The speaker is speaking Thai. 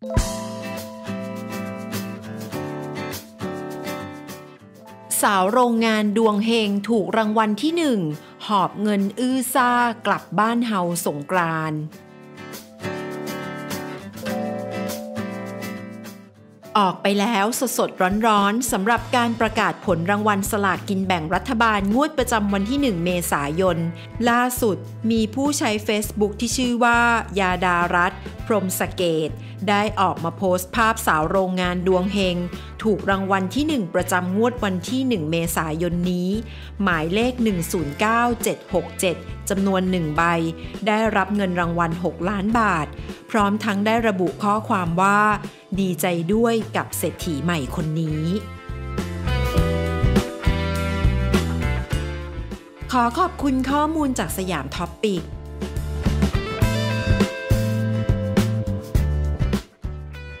สาวโรงงานดวงเฮงถูกรางวัลที่หนึ่งหอบเงินอื้อซ่ากลับบ้านเฮาสงกรานต์ ออกไปแล้วสดสดร้อนๆสำหรับการประกาศผลรางวัลสลากกินแบ่งรัฐบาลงวดประจำวันที่ 1 เมษายน ล่าสุดมีผู้ใช้ Facebook ที่ชื่อว่า ยาดารัตพรมสเกต ได้ออกมาโพสต์ภาพสาวโรงงานดวงเฮง ถูกรางวัลที่ 1 ประจำงวดวันที่ 1 เมษายนนี้ หมายเลข 109767 จำนวน 1 ใบ ได้รับเงินรางวัล 6 ล้านบาท พร้อมทั้งได้ระบุข้อความว่า ดีใจด้วยกับเศรษฐีใหม่คนนี้ขอขอบคุณข้อมูลจากสยามท็อปปิก